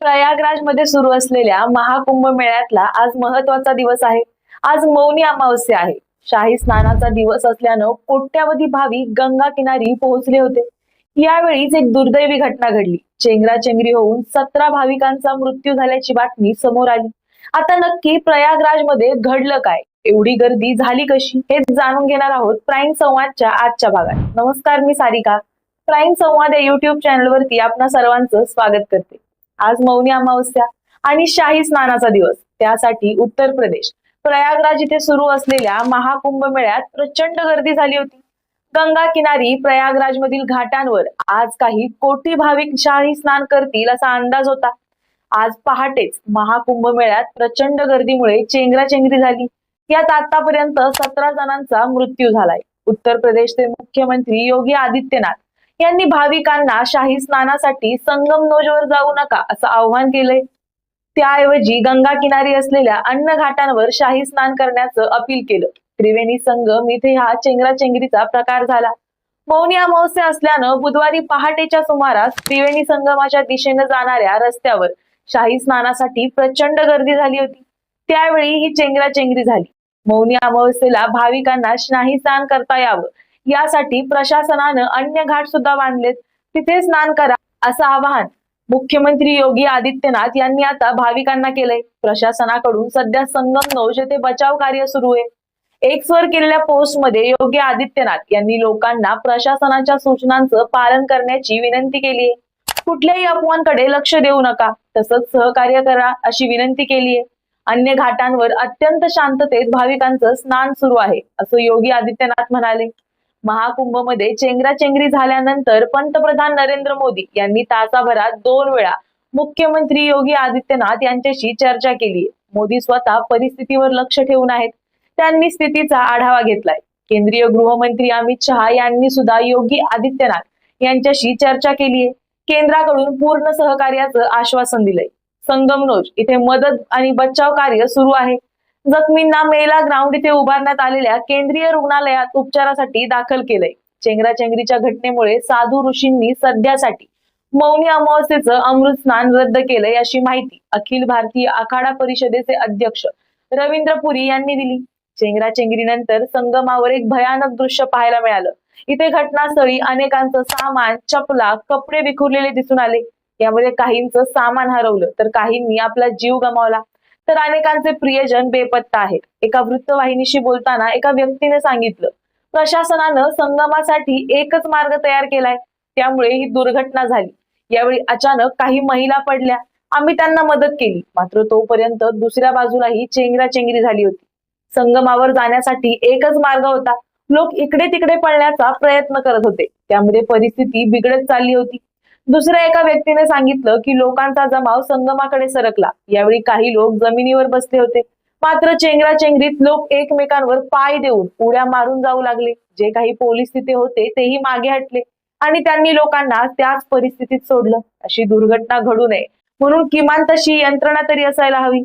प्रयागराजमध्ये सुरू असलेल्या महाकुंभ मेळ्यातला आज महत्त्वाचा दिवस आहे. आज मौनी अमावस्या आहे. शाही स्नानाचा दिवस असल्यानं कोट्यावधी भाविक गंगा किनारी पोहोचले होते. यावेळीच एक दुर्दैवी घटना घडली. चेंगराचेंगरी होऊन सतरा भाविकांचा मृत्यू झाल्याची बातमी समोर आली. आता नक्की प्रयागराजमध्ये घडलं काय? एवढी गर्दी झाली कशी? हे जाणून घेणार आहोत प्राईम संवादच्या आजच्या भागात. नमस्कार मी सारिका. प्राईम संवाद या युट्यूब चॅनलवरती आपणा सर्वांचं स्वागत करते. आज मौनी अमावस्या आणि शाही स्नानाचा दिवस. त्यासाठी उत्तर प्रदेश. प्रयागराज इथे सुरू असलेल्या महाकुंभ मेळ्यात प्रचंड गर्दी झाली होती. गंगा किनारी प्रयागराज मधील घाटांवर आज काही कोटी भाविक शाही स्नान करतील असा अंदाज होता. आज पहाटेच महाकुंभ मेळ्यात प्रचंड गर्दीमुळे चेंगराचेंगरी झाली. यात आतापर्यंत सतरा जणांचा मृत्यू झालाय. उत्तर प्रदेशचे मुख्यमंत्री योगी आदित्यनाथ यांनी भाविकांना शाही स्नानासाठी संगम नोजवर जाऊ नका असं आवाहन केलंय. त्याऐवजी गंगा किनारी असलेल्या अन्न घाटांवर शाही स्नान करण्याचं अपील केलं. त्रिवेणी संगम इथे हा चेंगराचेंगरीचा प्रकार झाला. मौनी अमावस्या असल्यानं बुधवारी पहाटेच्या सुमारास त्रिवेणी संगमाच्या दिशेने जाणाऱ्या रस्त्यावर शाही स्नानासाठी प्रचंड गर्दी झाली होती. त्यावेळी ही चेंगराचेंगरी झाली. मौनी अमावस्येला भाविकांना शाही स्नान करता यावं यासाठी प्रशासनानं अन्य घाट सुद्धा बांधलेत. तिथे स्नान करा असं आवाहन मुख्यमंत्री योगी आदित्यनाथ यांनी आता भाविकांना केलंय. प्रशासनाकडून सध्या संगम नौज ते बचाव कार्य सुरू आहे. एक्स वर केलेल्या पोस्टमध्ये योगी आदित्यनाथ यांनी लोकांना प्रशासनाच्या सूचनांचं पालन करण्याची विनंती केली आहे. कुठल्याही अफवांकडे लक्ष देऊ नका तसंच सहकार्य करा अशी विनंती केली आहे. अन्य घाटांवर अत्यंत शांततेत भाविकांचं स्नान सुरू आहे असं योगी आदित्यनाथ म्हणाले. महाकुंभमध्ये चेंगराचेंगरी झाल्यानंतर पंतप्रधान नरेंद्र मोदी यांनी तासाभरात दोन वेळा मुख्यमंत्री योगी आदित्यनाथ यांच्याशी चर्चा केली. मोदी स्वतः परिस्थितीवर लक्ष ठेवून आहेत. त्यांनी स्थितीचा आढावा घेतलाय. केंद्रीय गृहमंत्री अमित शहा यांनी सुद्धा योगी आदित्यनाथ यांच्याशी चर्चा केली आहे केंद्राकडून पूर्ण सहकार्याचं आश्वासन दिलंय. संगमनोज इथे मदत आणि बचाव कार्य सुरू आहे. जखमींना मेला ग्राउंड इथे उभारण्यात आलेल्या केंद्रीय रुग्णालयात उपचारासाठी दाखल केलंय. चेंगराचेंगरीच्या घटनेमुळे साधू ऋषींनी सध्यासाठी मौनी अमावस्येचं अमृत स्नान रद्द केलंय अशी माहिती अखिल भारतीय आखाडा परिषदेचे अध्यक्ष रवींद्र पुरी यांनी दिली. चेंगराचेंगरीनंतर संगमावर एक भयानक दृश्य पाहायला मिळालं. इथे घटनास्थळी अनेकांचं सामान चपला कपडे विखुरलेले दिसून आले. यामध्ये काहींचं सामान हरवलं तर काहींनी आपला जीव गमावला. तर अनेकांचे प्रियजन बेपत्ता आहेत. एका वृत्तवाहिनीशी बोलताना एका व्यक्तीने सांगितलं प्रशासनानं संगमासाठी एकच मार्ग तयार केलाय. त्यामुळे ही दुर्घटना झाली. यावेळी अचानक काही महिला पडल्या. आम्ही त्यांना मदत केली. मात्र तोपर्यंत दुसऱ्या बाजूलाही चेंगराचेंगरी झाली होती. संगमावर जाण्यासाठी एकच मार्ग होता. लोक इकडे तिकडे पळण्याचा प्रयत्न करत होते. त्यामध्ये परिस्थिती बिघडत चालली होती. दुसऱ्या एका व्यक्तीने सांगितलं की लोकांचा जमाव संगमाकडे सरकला. यावेळी काही लोक जमिनीवर बसले होते. मात्र चेंगराचेंगरीत लोक एकमेकांवर पाय देऊन उड्या मारून जाऊ लागले. जे काही पोलीस तिथे होते तेही मागे हटले आणि त्यांनी लोकांना त्याच परिस्थितीत सोडलं. अशी दुर्घटना घडू नये म्हणून किमान तशी यंत्रणा तरी असायला हवी.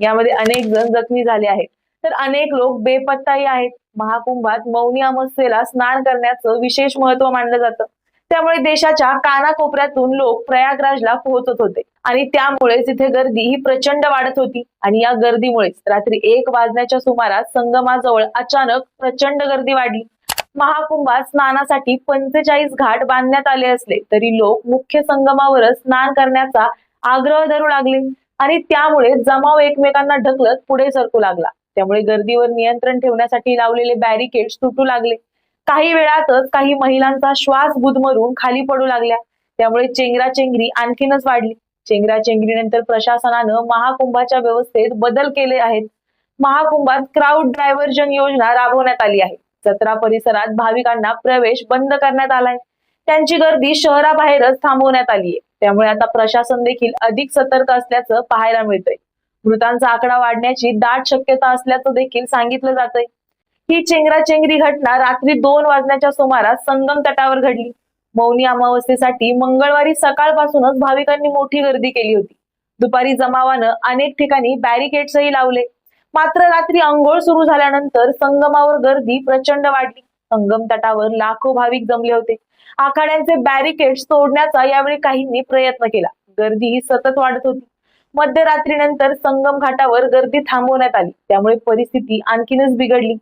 यामध्ये अनेक जण जखमी झाले आहेत. तर अनेक लोक बेपत्ताही आहेत. महाकुंभात मौनी अमावस्येला स्नान करण्याचं विशेष महत्त्व मानलं जातं. त्यामुळे देशाच्या कानाकोपऱ्यातून लोक प्रयागराजला पोहोचत होते. आणि त्यामुळे तिथे गर्दी ही प्रचंड वाढत होती. आणि या गर्दीमुळेच रात्री एक वाजण्याच्या सुमारास संगमाजवळ अचानक प्रचंड गर्दी वाढली. महाकुंभात स्नानासाठी पंचेचाळीस घाट बांधण्यात आले असले तरी लोक मुख्य संगमावरच स्नान करण्याचा आग्रह धरू लागले. आणि त्यामुळे जमाव एकमेकांना ढकलत पुढे सरकू लागला. त्यामुळे गर्दीवर नियंत्रण ठेवण्यासाठी लावलेले बॅरिकेड्स तुटू लागले. काही वेळातच काही महिलांचा श्वास गुदमरून खाली पडू लागल्या. त्यामुळे चेंगराचेंगरी आणखीनच वाढली. चेंगराचेंगरीनंतर प्रशासनानं महाकुंभाच्या व्यवस्थेत बदल केले आहेत. महाकुंभात क्राऊड डायव्हर्जन योजना राबवण्यात आली आहे. जत्रा परिसरात भाविकांना प्रवेश बंद करण्यात आलाय. त्यांची गर्दी शहराबाहेरच थांबवण्यात आली आहे. त्यामुळे आता प्रशासन देखील अधिक सतर्क असल्याचं पाहायला मिळतंय. मृतांचा आकडा वाढण्याची दाट शक्यता असल्याचं देखील सांगितलं जातंय. ही चेंगराचेंगरी घटना रात्री दोन वाजण्याच्या सुमारास संगम तटावर घडली. मौनी अमावस्येसाठी मंगळवारी सकाळपासूनच भाविकांनी मोठी गर्दी केली होती. दुपारी जमावानं अनेक ठिकाणी बॅरिकेड्सही लावले. मात्र रात्री अंघोळ सुरू झाल्यानंतर संगमावर गर्दी प्रचंड वाढली. संगम तटावर लाखो भाविक जमले होते. आखाड्यांचे बॅरिकेड्स तोडण्याचा यावेळी काहींनी प्रयत्न केला. गर्दी ही सतत वाढत होती. मध्यरात्रीनंतर संगम घाटावर गर्दी थांबवण्यात आली. त्यामुळे परिस्थिती आणखीनच बिघडली.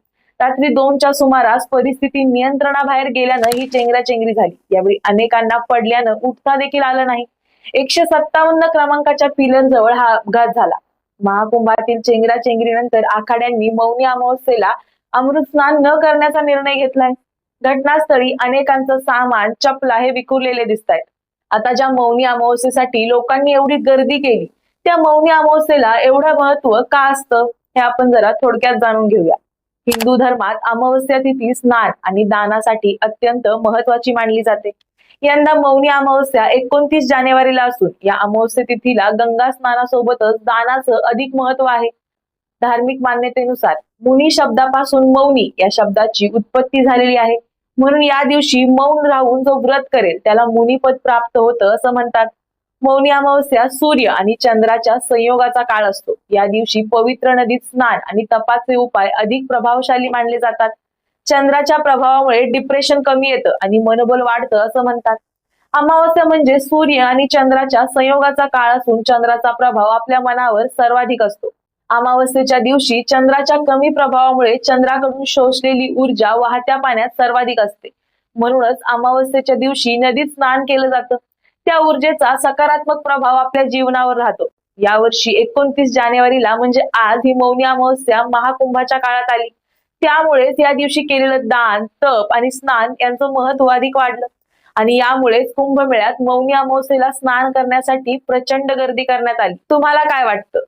रात्री दोनच्या सुमारास परिस्थिती नियंत्रणाबाहेर गेल्यानं ही चेंगराचेंगरी झाली. यावेळी अनेकांना पडल्यानं उठता देखील आलं नाही. एकशे सत्तावन्न क्रमांकाच्या पिलर जवळ हा अपघात झाला. महाकुंभातील चेंगराचेंगरीनंतर आखाड्यांनी मौनी अमावस्येला अमृत स्नान न करण्याचा निर्णय घेतलाय. घटनास्थळी अनेकांचं सामान चपला हे विखुरलेले दिसत आहेत आता ज्या मौनी अमावस्येसाठी लोकांनी एवढी गर्दी केली त्या मौनी अमावस्येला एवढं महत्त्व का असतं हे आपण जरा थोडक्यात जाणून घेऊया. हिंदू धर्मात अमावस्या तिथी स्नान आणि दानासाठी अत्यंत महत्वाची मानली जाते. यंदा मौनी अमावस्या एकोणतीस जानेवारीला असून या अमावस्या तिथीला गंगा स्नानासोबतच दानाचं अधिक महत्त्व आहे. धार्मिक मान्यतेनुसार मुनी शब्दापासून मौनी या शब्दाची उत्पत्ती झालेली आहे. म्हणून या दिवशी मौन राहून जो व्रत करेल त्याला मुनिपद प्राप्त होतं असं म्हणतात. मौनी अमावस्या सूर्य आणि चंद्राच्या संयोगाचा काळ असतो. या दिवशी पवित्र नदीत स्नान आणि तपाचे उपाय अधिक प्रभावशाली मानले जातात. चंद्राच्या प्रभावामुळे डिप्रेशन कमी येतं आणि मनोबल वाढतं असं म्हणतात. अमावस्या म्हणजे सूर्य आणि चंद्राच्या संयोगाचा काळ असून चंद्राचा प्रभाव आपल्या मनावर सर्वाधिक असतो. अमावस्येच्या दिवशी चंद्राच्या कमी प्रभावामुळे चंद्राकडून शोषलेली ऊर्जा वाहत्या पाण्यात सर्वाधिक असते. म्हणूनच अमावस्येच्या दिवशी नदीत स्नान केलं जातं. त्या ऊर्जेचा सकारात्मक प्रभाव आपल्या जीवनावर राहतो. यावर्षी एकोणतीस जानेवारीला म्हणजे आज ही मौनी अमावस्या महाकुंभाच्या काळात आली. त्यामुळेच या दिवशी केलेलं दान तप आणि स्नान यांचं महत्त्व अधिक वाढलं. आणि यामुळेच कुंभमेळ्यात मौनी अमावस्येला स्नान करण्यासाठी प्रचंड गर्दी करण्यात आली. तुम्हाला काय वाटतं?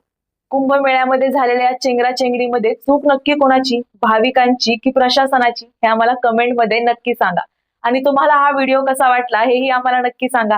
कुंभमेळ्यामध्ये झालेल्या चेंगराचेंगरीमध्ये चूक नक्की कोणाची? भाविकांची की प्रशासनाची? हे आम्हाला कमेंटमध्ये नक्की सांगा. आणि तुम्हाला हा व्हिडिओ कसा वाटला हेही आम्हाला नक्की सांगा.